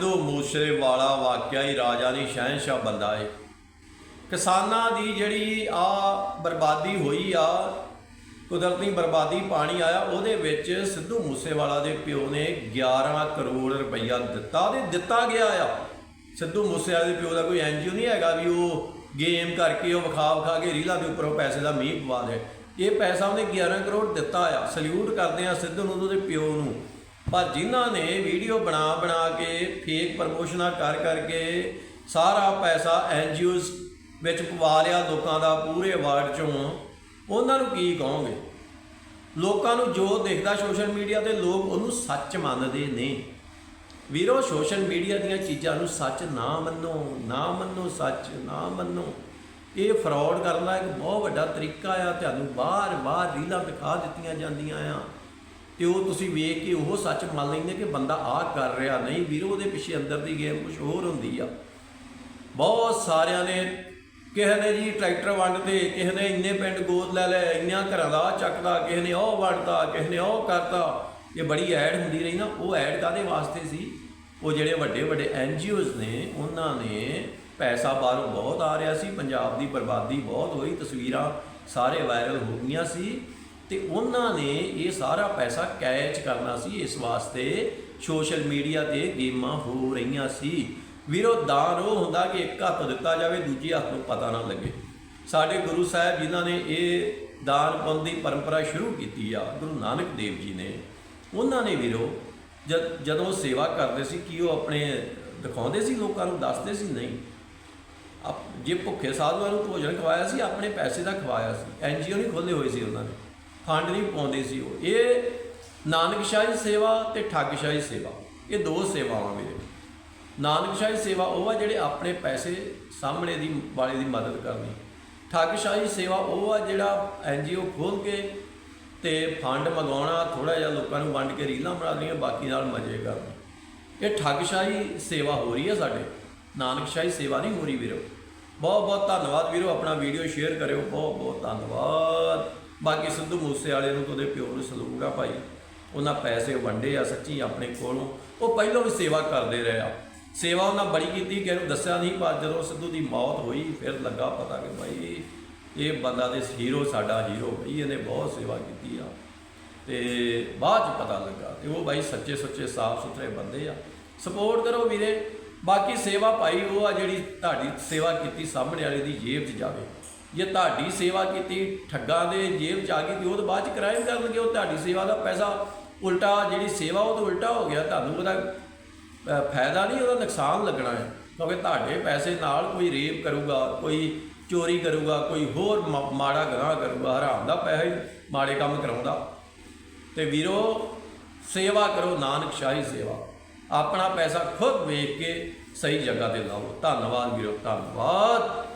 ਸਿੱਧੂ ਮੂਸੇਵਾਲਾ ਵਾਕਿਆ ਹੀ ਰਾਜਾ ਦੀ ਸ਼ਹਿਨशाह ਬੰਦਾ ਏ। ਕਿਸਾਨਾਂ ਦੀ ਜਿਹੜੀ ਆ ਬਰਬਾਦੀ ਹੋਈ ਆ, ਕੁਦਰਤੀ ਬਰਬਾਦੀ ਪਾਣੀ ਆਇਆ, ਉਹਦੇ ਵਿੱਚ ਸਿੱਧੂ ਮੂਸੇਵਾਲਾ ਦੇ ਪਿਓ ਨੇ 11 ਕਰੋੜ ਰੁਪਈਆ ਦਿੱਤਾ ਤੇ ਦਿੱਤਾ ਗਿਆ ਆ। ਸਿੱਧੂ ਮੂਸੇਵਾਲੇ ਦੇ ਪਿਓ ਦਾ ਕੋਈ ਐਨਜੀਓ ਨਹੀਂ ਹੈਗਾ ਵੀ ਉਹ ਗੇਮ ਕਰਕੇ ਉਹ ਵਿਖਾ ਵਿਖਾ ਕੇ ਰੀਲਾਂ ਦੇ ਉੱਪਰੋਂ ਪੈਸੇ ਦਾ ਮੀਂਹ ਪਵਾ ਦੇ। ਇਹ ਪੈਸਾ ਉਹਨੇ 11 ਕਰੋੜ ਦਿੱਤਾ ਆ। ਸਲੂਟ ਕਰਦੇ ਆ ਸਿੱਧੂ ਨੂੰ ਉਹਦੇ ਪਿਓ ਨੂੰ। ਪਰ ਜਿਨ੍ਹਾਂ ਨੇ ਵੀਡੀਓ ਬਣਾ ਬਣਾ ਕੇ ਫੇਕ ਪ੍ਰਮੋਸ਼ਨਾਂ ਕਰ ਕਰਕੇ ਸਾਰਾ ਪੈਸਾ ਐਨਜੀਓਜ਼ ਵਿੱਚ ਪਵਾ ਲਿਆ ਲੋਕਾਂ ਦਾ ਪੂਰੇ ਵਾਰਡ ਚੋਂ, ਉਹਨਾਂ ਨੂੰ ਕੀ ਕਹੋਗੇ? ਲੋਕਾਂ ਨੂੰ ਜੋ ਦੇਖਦਾ ਸੋਸ਼ਲ ਮੀਡੀਆ ਤੇ ਲੋਕ ਉਹਨੂੰ ਸੱਚ ਮੰਨਦੇ ਨੇ। ਵੀਰੋ ਸੋਸ਼ਲ ਮੀਡੀਆ ਦੀਆਂ ਚੀਜ਼ਾਂ ਨੂੰ ਸੱਚ ਨਾ ਮੰਨੋ ਨਾ ਮੰਨੋ ਸੱਚ, ਨਾ ਮੰਨੋ। ਇਹ ਫਰਾਡ ਕਰਨ ਦਾ ਇੱਕ ਬਹੁਤ ਵੱਡਾ ਤਰੀਕਾ ਆ, ਤੁਹਾਨੂੰ ਬਾਰ-ਬਾਰ ਰੀਲਾਂ ਦਿਖਾ ਦਿੱਤੀਆਂ ਜਾਂਦੀਆਂ ਆ। ਤੇ ਉਹ ਤੁਸੀਂ ਵੇਖ ਕੇ ਉਹ ਸੱਚ ਮੰਨ ਲੈਂਦੇ ਕਿ ਬੰਦਾ ਆਹ ਕਰ ਰਿਹਾ। ਨਹੀਂ ਵੀਰੋ, ਉਹਦੇ ਪਿੱਛੇ ਅੰਦਰ ਦੀ ਗੇਮ ਕੁਝ ਹੋਰ ਹੁੰਦੀ ਆ। ਬਹੁਤ ਸਾਰਿਆਂ ਨੇ ਕਿਸੇ ਨੇ ਜੀ ਟਰੈਕਟਰ ਵੰਡਦੇ ਕਿਸੇ ਨੇ ਇੰਨੇ ਪਿੰਡ ਗੋਦ ਲੈ ਲੈ ਇੰਨਾ ਘਰਾਂ ਦਾ ਆਹ ਚੱਕਦਾ, ਕਿਸੇ ਨੇ ਉਹ ਵੰਡਦਾ ਕਿਸੇ ਨੇ ਉਹ ਕਰਦਾ ਇਹ ਬੜੀ ਐਡ ਹੁੰਦੀ ਰਹੀ ਨਾ। ਉਹ ਐਡ ਕਾਦੇ ਵਾਸਤੇ ਸੀ? ਉਹ ਜਿਹੜੇ ਵੱਡੇ ਵੱਡੇ ਐਨਜੀਓਜ਼ ਨੇ, ਉਹਨਾਂ ਨੇ ਪੈਸਾ ਬਾਹਰੋਂ ਬਹੁਤ ਆ ਰਿਹਾ ਸੀ। ਪੰਜਾਬ ਦੀ ਬਰਬਾਦੀ ਬਹੁਤ ਹੋਈ। ਤਸਵੀਰਾਂ ਸਾਰੇ ਵਾਇਰਲ ਹੋ ਗਈਆਂ ਸੀ। ਤੇ ਉਹਨਾਂ ਨੇ ਇਹ ਸਾਰਾ ਪੈਸਾ ਕੈਚ ਕਰਨਾ ਸੀ ਇਸ ਵਾਸਤੇ ਸੋਸ਼ਲ ਮੀਡੀਆ ਤੇ ਗੇਮਾਂ ਹੋ ਰਹੀਆਂ ਸੀ। ਵੀਰੋ, ਦਾਨ ਉਹ ਹੁੰਦਾ ਕਿ ਇੱਕ ਹੱਥ ਦਿੱਤਾ ਜਾਵੇ, ਦੂਜੇ ਹੱਥ ਨੂੰ ਪਤਾ ਨਾ ਲੱਗੇ। ਸਾਡੇ ਗੁਰੂ ਸਾਹਿਬ ਜਿਨ੍ਹਾਂ ਨੇ ਇਹ ਦਾਨ ਪੁੰਨ ਦੀ ਪਰੰਪਰਾ ਸ਼ੁਰੂ ਕੀਤੀ ਆ, ਗੁਰੂ ਨਾਨਕ ਦੇਵ ਜੀ ਨੇ, ਉਹਨਾਂ ਨੇ ਵੀਰੋ, ਜਦ, ਜਦੋਂ ਸੇਵਾ ਕਰਦੇ ਸੀ, ਕੀ ਉਹ ਆਪਣੇ ਦਿਖਾਉਂਦੇ ਸੀ ਲੋਕਾਂ ਨੂੰ, ਦੱਸਦੇ ਸੀ? ਨਹੀਂ। ਆਪ, ਜੇ ਭੁੱਖੇ ਸਾਧੂਆਂ ਨੂੰ ਭੋਜਨ ਖਵਾਇਆ ਸੀ, ਆਪਣੇ ਪੈਸੇ ਦਾ ਖਵਾਇਆ ਸੀ। ਐਨਜੀਓ ਨਹੀਂ ਖੋਲੇ ਹੋਏ ਸੀ ਉਹਨਾਂ ਨੇ। ਫੰਡ ਨਹੀਂ ਪਾਉਂਦੇ ਸੀ ਉਹ। ਇਹ ਨਾਨਕਸ਼ਾਹੀ ਸੇਵਾ ਤੇ ਠੱਗਸ਼ਾਹੀ ਸੇਵਾ। ਇਹ ਦੋ ਸੇਵਾਵਾਂ ਵੀਰੇ ਨਾਨਕਸ਼ਾਹੀ ਸੇਵਾ ਉਹ ਆ ਜਿਹੜੇ ਆਪਣੇ ਪੈਸੇ ਸਾਹਮਣੇ ਦੀ ਵਾਲੇ ਦੀ ਮਦਦ ਕਰਨੀ। ਠੱਗਸ਼ਾਹੀ ਸੇਵਾ ਉਹ ਆ ਜਿਹੜਾ ਐਨਜੀਓ ਖੋਲ ਕੇ ਤੇ ਫੰਡ ਮੰਗਾਉਣਾ ਥੋੜਾ ਜਿਹਾ ਲੋਕਾਂ ਨੂੰ ਵੰਡ ਕੇ ਰੀਲਾਂ ਬਣਾ ਲਈਆਂ ਬਾਕੀ ਨਾਲ ਮਜ਼ੇ ਕਰਨੇ। ਇਹ ਠੱਗਸ਼ਾਹੀ ਸੇਵਾ ਹੋ ਰਹੀ ਹੈ ਸਾਡੇ। ਨਾਨਕਸ਼ਾਹੀ ਸੇਵਾ ਨਹੀਂ ਹੋ ਰਹੀ ਵੀਰੋ। ਬਹੁਤ ਬਹੁਤ ਧੰਨਵਾਦ ਵੀਰੋ, ਆਪਣਾ ਵੀਡੀਓ ਸ਼ੇਅਰ ਕਰਿਓ। ਬਹੁਤ ਬਹੁਤ ਧੰਨਵਾਦ। ਬਾਕੀ ਸਿੱਧੂ ਮੂਸੇ ਵਾਲੇ ਨੂੰ ਉਹਦੇ ਪਿਓ ਨੂੰ ਸਲੂਟ ਆ ਭਾਈ। ਉਹਨਾਂ ਪੈਸੇ ਵੰਡੇ ਆ ਸੱਚੀ ਆਪਣੇ ਕੋਲੋਂ। ਉਹ ਪਹਿਲਾਂ ਵੀ ਸੇਵਾ ਕਰਦੇ ਰਹੇ ਆ। ਸੇਵਾ ਉਹਨਾਂ ਬੜੀ ਕੀਤੀ ਕਿ ਇਹਨੂੰ ਦੱਸਿਆ ਨਹੀਂ, ਪਰ ਜਦੋਂ ਸਿੱਧੂ ਦੀ ਮੌਤ ਹੋਈ, ਫਿਰ ਲੱਗਾ ਪਤਾ ਕਿ ਭਾਈ ਇਹ ਬੰਦਾ ਦੇ ਹੀਰੋ, ਸਾਡਾ ਹੀਰੋ ਬਈ, ਇਹਨੇ ਬਹੁਤ ਸੇਵਾ ਕੀਤੀ ਆ। ਤੇ ਬਾਅਦ ਚ ਪਤਾ ਲੱਗਾ ਤੇ ਉਹ ਬਾਈ ਸੱਚੇ ਸੁੱਚੇ, ਸਾਫ਼ ਸੁਥਰੇ ਬੰਦੇ ਆ। ਸਪੋਰਟ ਕਰੋ ਵੀਰੇ। ਬਾਕੀ ਸੇਵਾ ਭਾਈ ਉਹ ਆ ਜਿਹੜੀ ਤੁਹਾਡੀ ਸੇਵਾ ਕੀਤੀ ਸਾਹਮਣੇ ਵਾਲੇ ਦੀ ਜੇਬ 'ਚ ਜਾਵੇ। ਜੇ ਤੁਹਾਡੀ ਸੇਵਾ ਕੀਤੀ, ਠੱਗਾਂ ਦੇ ਜੇਬ 'ਚ ਆ ਗਈ ਤੇ ਉਹ ਤੋਂ ਬਾਅਦ 'ਚ ਕ੍ਰਾਈਮ ਕਰਨਗੇ, ਉਹ ਤੁਹਾਡੀ ਸੇਵਾ ਦਾ ਪੈਸਾ ਉਲਟਾ ਜਿਹੜੀ ਸੇਵਾ ਉਹ ਤਾਂ ਉਲਟਾ ਹੋ ਗਿਆ, ਤੁਹਾਨੂੰ ਉਹਦਾ ਫਾਇਦਾ ਨਹੀਂ, ਉਹਦਾ ਨੁਕਸਾਨ ਲੱਗਣਾ ਹੈ। ਕਿਉਂਕਿ ਤੁਹਾਡੇ ਪੈਸੇ ਨਾਲ ਕੋਈ ਰੇਪ ਕਰੂਗਾ, ਕੋਈ ਚੋਰੀ ਕਰੂਗਾ, ਕੋਈ ਹੋਰ ਮ- ਮਾੜਾ ਗੁਨਾਹ ਕਰੂਗਾ, ਹਰਾਮ ਦਾ ਪੈਸਾ ਹੀ ਮਾੜੇ ਕੰਮ ਕਰਾਉਂਦਾ। ਤੇ ਵੀਰੋ, ਸੇਵਾ ਕਰੋ, ਨਾਨਕ ਸ਼ਾਹੀ ਸੇਵਾ। ਆਪਣਾ ਪੈਸਾ ਖੁਦ ਵੇਖ ਕੇ ਸਹੀ ਜਗ੍ਹਾ ਤੇ ਲਾਓ। ਧੰਨਵਾਦ ਵੀਰੋ, ਧੰਨਵਾਦ।